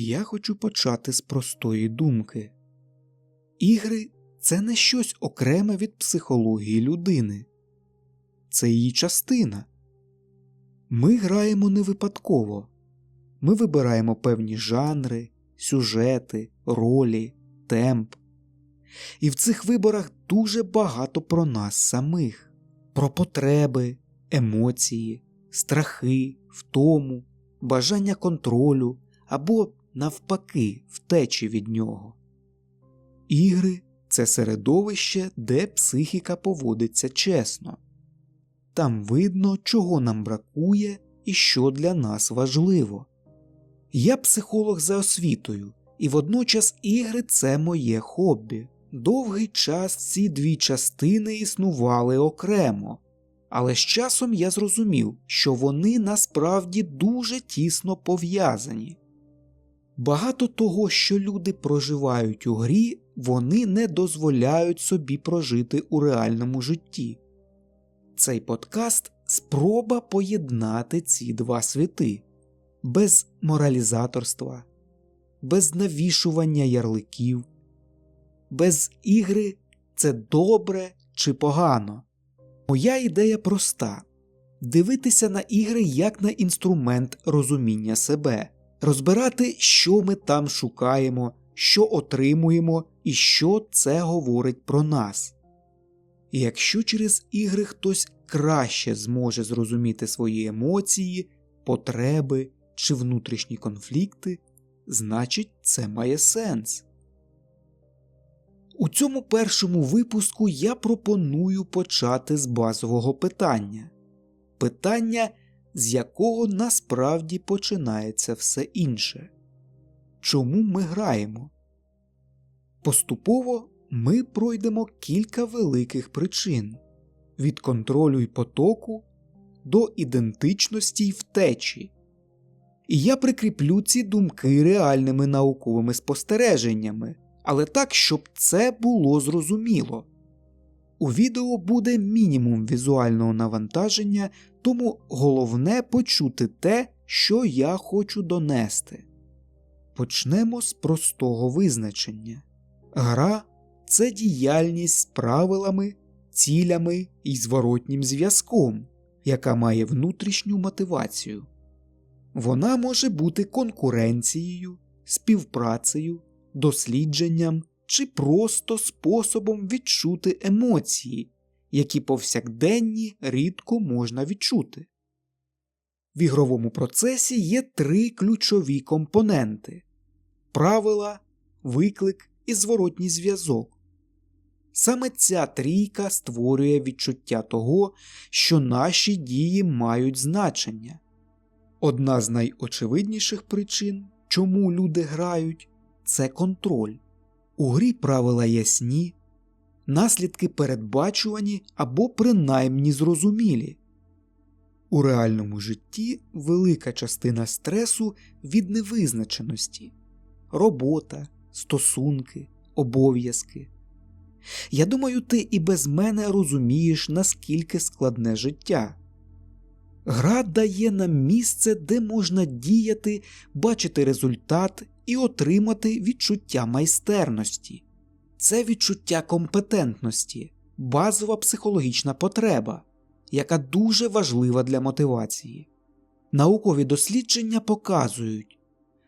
Я хочу почати з простої думки. Ігри це не щось окреме від психології людини, це її частина. Ми граємо не випадково, ми вибираємо певні жанри, сюжети, ролі, темп. І в цих виборах дуже багато про нас самих, про потреби, емоції, страхи, втому, бажання контролю або, навпаки, втечі від нього. Ігри це середовище, де психіка поводиться чесно. Там видно, чого нам бракує і що для нас важливо. Я психолог за освітою, і водночас ігри це моє хобі. Довгий час ці дві частини існували окремо, але з часом я зрозумів, що вони насправді дуже тісно пов'язані. Багато того, що люди проживають у грі, вони не дозволяють собі прожити у реальному житті. Цей подкаст спроба поєднати ці два світи без моралізаторства, без навішування ярликів, без ігри це добре чи погано. Моя ідея проста дивитися на ігри як на інструмент розуміння себе, розбирати, що ми там шукаємо, що отримуємо і що це говорить про нас. І якщо через ігри хтось краще зможе зрозуміти свої емоції, потреби чи внутрішні конфлікти, значить це має сенс. У цьому першому випуску я пропоную почати з базового питання питання, з якого насправді починається все інше. Чому ми граємо? Поступово ми пройдемо кілька великих причин від контролю й потоку до ідентичності й втечі. І я прикріплю ці думки реальними науковими спостереженнями, але так, щоб це було зрозуміло. У відео буде мінімум візуального навантаження, тому головне почути те, що я хочу донести. Почнемо з простого визначення. Гра це діяльність з правилами, цілями і зворотнім зв'язком, яка має внутрішню мотивацію. Вона може бути конкуренцією, співпрацею, дослідженням чи просто способом відчути емоції, які повсякденні рідко можна відчути. В ігровому процесі є три ключові компоненти правила, виклик і зворотній зв'язок. Саме ця трійка створює відчуття того, що наші дії мають значення. Одна з найочевидніших причин, чому люди грають, це контроль. У грі правила ясні, наслідки передбачувані або принаймні зрозумілі. У реальному житті велика частина стресу від невизначеності робота, стосунки, обов'язки. Я думаю, ти і без мене розумієш, наскільки складне життя. Гра дає нам місце, де можна діяти, бачити результат і отримати відчуття майстерності. Це відчуття компетентності, базова психологічна потреба, яка дуже важлива для мотивації. Наукові дослідження показують,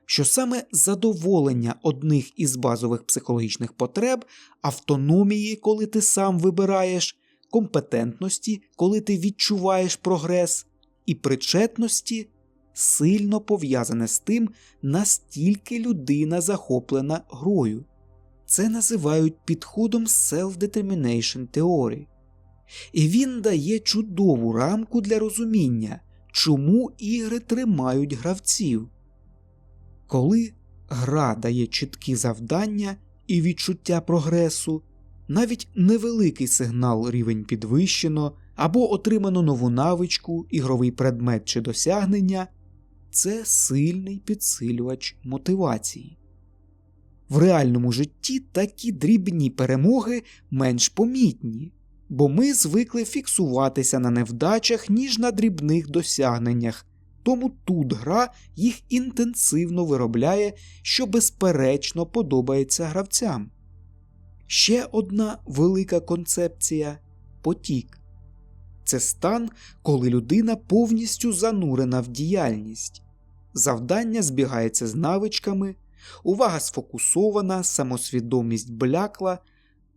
що саме задоволення одних із базових психологічних потреб, автономії, коли ти сам вибираєш, компетентності, коли ти відчуваєш прогрес, і причетності сильно пов'язане з тим, настільки людина захоплена грою. Це називають підходом Self-Determination Theory. І він дає чудову рамку для розуміння, чому ігри тримають гравців. Коли гра дає чіткі завдання і відчуття прогресу, навіть невеликий сигнал рівень підвищено або отримано нову навичку, ігровий предмет чи досягнення це сильний підсилювач мотивації. В реальному житті такі дрібні перемоги менш помітні, бо ми звикли фіксуватися на невдачах, ніж на дрібних досягненнях, тому тут гра їх інтенсивно виробляє, що безперечно подобається гравцям. Ще одна велика концепція потік. Це стан, коли людина повністю занурена в діяльність, завдання збігається з навичками, увага сфокусована, самосвідомість блякла,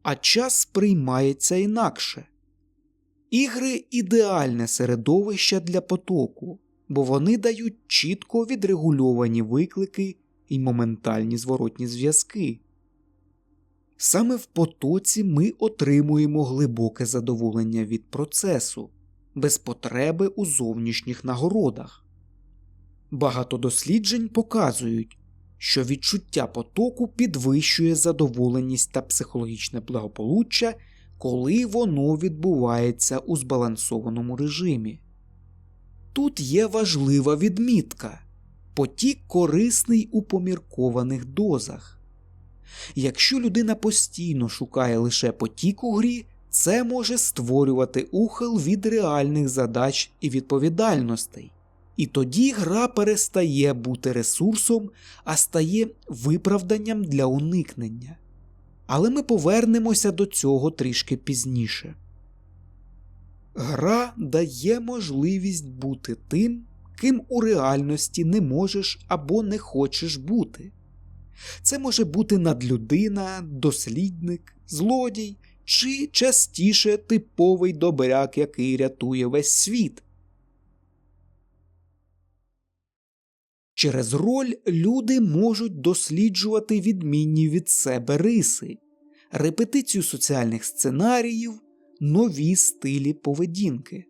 а час сприймається інакше. Ігри ідеальне середовище для потоку, бо вони дають чітко відрегульовані виклики і моментальні зворотні зв'язки. Саме в потоці ми отримуємо глибоке задоволення від процесу, без потреби у зовнішніх нагородах. Багато досліджень показують, що відчуття потоку підвищує задоволеність та психологічне благополуччя, коли воно відбувається у збалансованому режимі. Тут є важлива відмітка потік корисний у поміркованих дозах. Якщо людина постійно шукає лише потік у грі, це може створювати ухил від реальних задач і відповідальностей. І тоді гра перестає бути ресурсом, а стає виправданням для уникнення. Але ми повернемося до цього трішки пізніше. Гра дає можливість бути тим, ким у реальності не можеш або не хочеш бути. Це може бути надлюдина, дослідник, злодій чи частіше типовий добряк, який рятує весь світ. Через роль люди можуть досліджувати відмінні від себе риси, репетицію соціальних сценаріїв, нові стилі поведінки.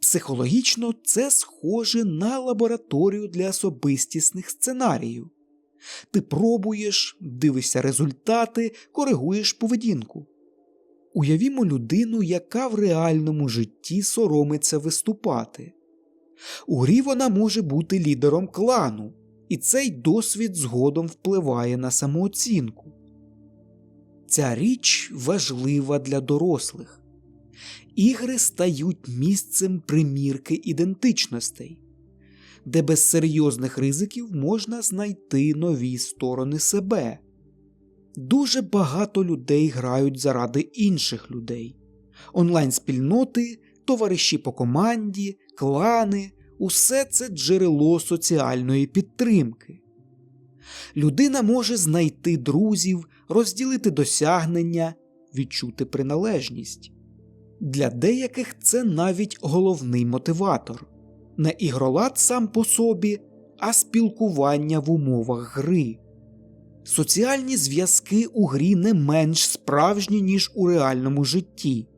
Психологічно це схоже на лабораторію для особистісних сценаріїв. Ти пробуєш, дивишся результати, коригуєш поведінку. Уявімо людину, яка в реальному житті соромиться виступати. У грі вона може бути лідером клану, і цей досвід згодом впливає на самооцінку. Ця річ важлива для дорослих. Ігри стають місцем примірки ідентичностей, де без серйозних ризиків можна знайти нові сторони себе. Дуже багато людей грають заради інших людей, онлайн-спільноти, товариші по команді, клани усе це джерело соціальної підтримки. Людина може знайти друзів, розділити досягнення, відчути приналежність. Для деяких це навіть головний мотиватор не ігролад сам по собі, а спілкування в умовах гри. Соціальні зв'язки у грі не менш справжні, ніж у реальному житті,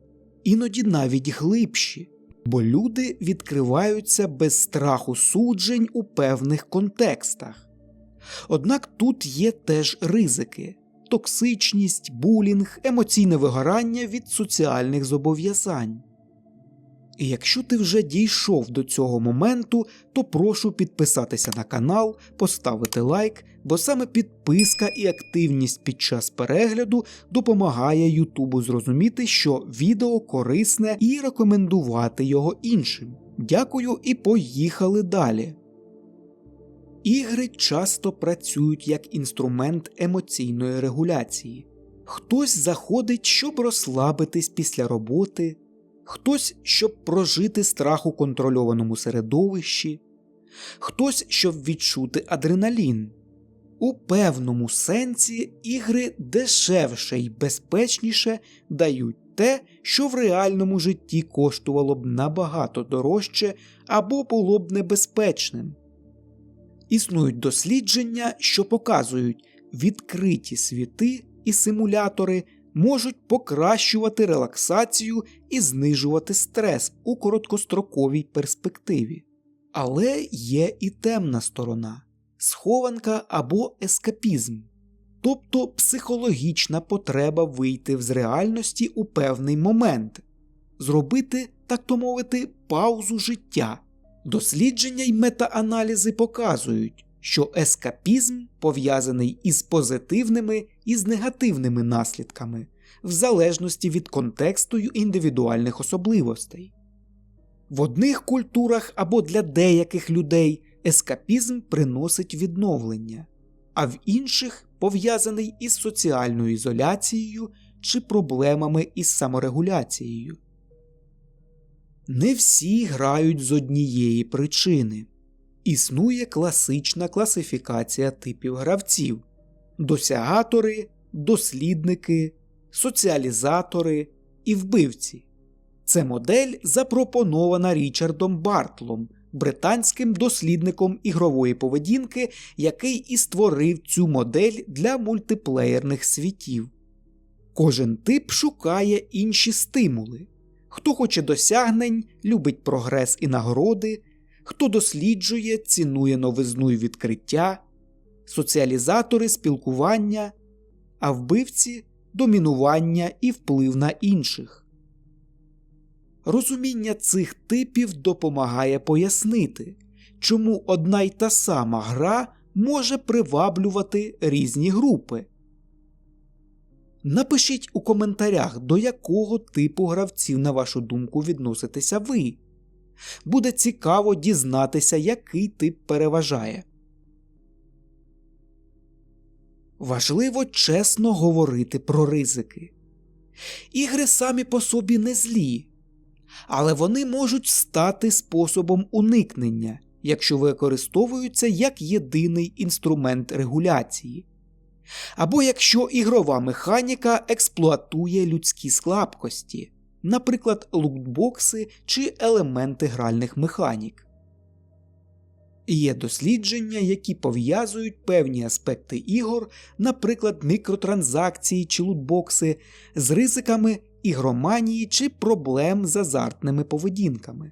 іноді навіть глибші, бо люди відкриваються без страху суджень у певних контекстах. Однак тут є теж ризики токсичність, булінг, емоційне вигорання від соціальних зобов'язань. І якщо ти вже дійшов до цього моменту, то прошу підписатися на канал, поставити лайк, бо саме підписка і активність під час перегляду допомагає Ютубу зрозуміти, що відео корисне і рекомендувати його іншим. Дякую і поїхали далі. Ігри часто працюють як інструмент емоційної регуляції. Хтось заходить, щоб розслабитись після роботи, хтось, щоб прожити страх у контрольованому середовищі, хтось, щоб відчути адреналін. У певному сенсі ігри дешевше й безпечніше дають те, що в реальному житті коштувало б набагато дорожче або було б небезпечним. Існують дослідження, що показують, відкриті світи і симулятори можуть покращувати релаксацію і знижувати стрес у короткостроковій перспективі. Але є і темна сторона схованка або ескапізм, тобто психологічна потреба вийти з реальності у певний момент, зробити, так то мовити, паузу життя. Дослідження й метааналізи показують, що ескапізм пов'язаний із позитивними і з негативними наслідками, в залежності від контексту індивідуальних особливостей. В одних культурах або для деяких людей ескапізм приносить відновлення, а в інших пов'язаний із соціальною ізоляцією чи проблемами із саморегуляцією. Не всі грають з однієї причини. Існує класична класифікація типів гравців: досягатори, дослідники, соціалізатори і вбивці. Це модель запропонована Річардом Бартлом, британським дослідником ігрової поведінки, який і створив цю модель для мультиплеєрних світів. Кожен тип шукає інші стимули. Хто хоче досягнень, любить прогрес і нагороди, хто досліджує, цінує новизну і відкриття, соціалізатори спілкування, а вбивці домінування і вплив на інших. Розуміння цих типів допомагає пояснити, чому одна й та сама гра може приваблювати різні групи. Напишіть у коментарях, до якого типу гравців, на вашу думку, відноситеся ви. Буде цікаво дізнатися, який тип переважає. Важливо чесно говорити про ризики. Ігри самі по собі не злі, але вони можуть стати способом уникнення, якщо використовуються як єдиний інструмент регуляції, або якщо ігрова механіка експлуатує людські слабкості, наприклад, лутбокси чи елементи гральних механік. Є дослідження, які пов'язують певні аспекти ігор, наприклад, мікротранзакції чи лутбокси, з ризиками ігроманії чи проблем з азартними поведінками.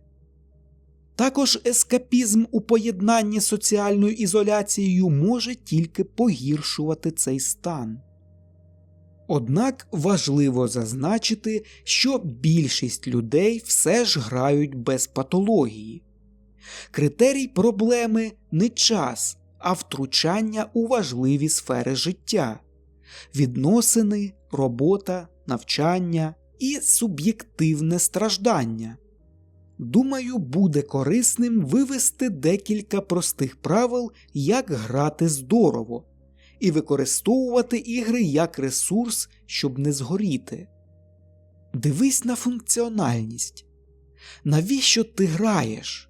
Також ескапізм у поєднанні з соціальною ізоляцією може тільки погіршувати цей стан. Однак важливо зазначити, що більшість людей все ж грають без патології. Критерій проблеми не час, а втручання у важливі сфери життя, відносини, робота, навчання і суб'єктивне страждання. Думаю, буде корисним вивести декілька простих правил, як грати здорово, і використовувати ігри як ресурс, щоб не згоріти. Дивись на функціональність. Навіщо ти граєш?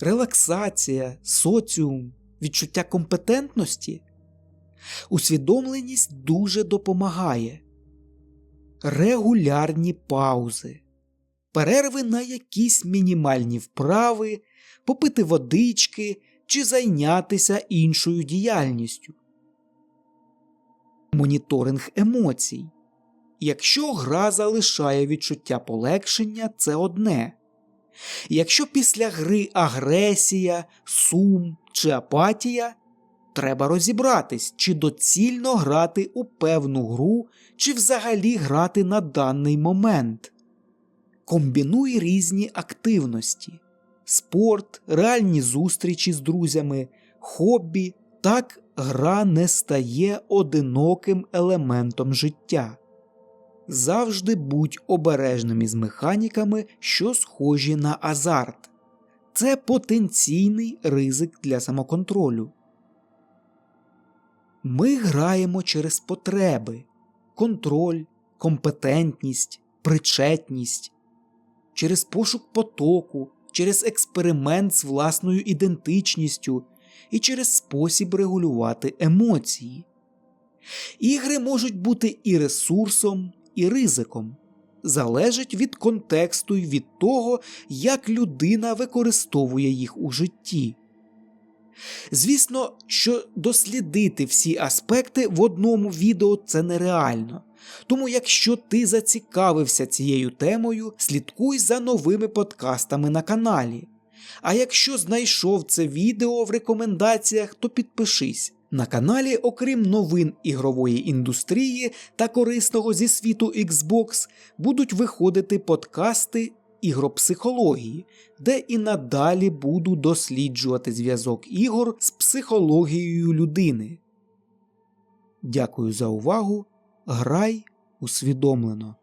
Релаксація, соціум, відчуття компетентності? Усвідомленість дуже допомагає. Регулярні паузи, перерви на якісь мінімальні вправи, попити водички чи зайнятися іншою діяльністю. Моніторинг емоцій. Якщо гра залишає відчуття полегшення, це одне. Якщо після гри агресія, сум чи апатія, треба розібратись, чи доцільно грати у певну гру, чи взагалі грати на даний момент. Комбінуй різні активності спорт, реальні зустрічі з друзями, хобі, так гра не стає одиноким елементом життя. Завжди будь обережним із механіками, що схожі на азарт. Це потенційний ризик для самоконтролю. Ми граємо через потреби, контроль, компетентність, причетність, через пошук потоку, через експеримент з власною ідентичністю і через спосіб регулювати емоції. Ігри можуть бути і ресурсом, і ризиком. Залежить від контексту і від того, як людина використовує їх у житті. Звісно, що дослідити всі аспекти в одному відео це нереально. Тому, якщо ти зацікавився цією темою, слідкуй за новими подкастами на каналі. А якщо знайшов це відео в рекомендаціях, то підпишись. На каналі, окрім новин ігрової індустрії та корисного зі світу Xbox, будуть виходити подкасти ігропсихології, де і надалі буду досліджувати зв'язок ігор з психологією людини. Дякую за увагу. Грай усвідомлено.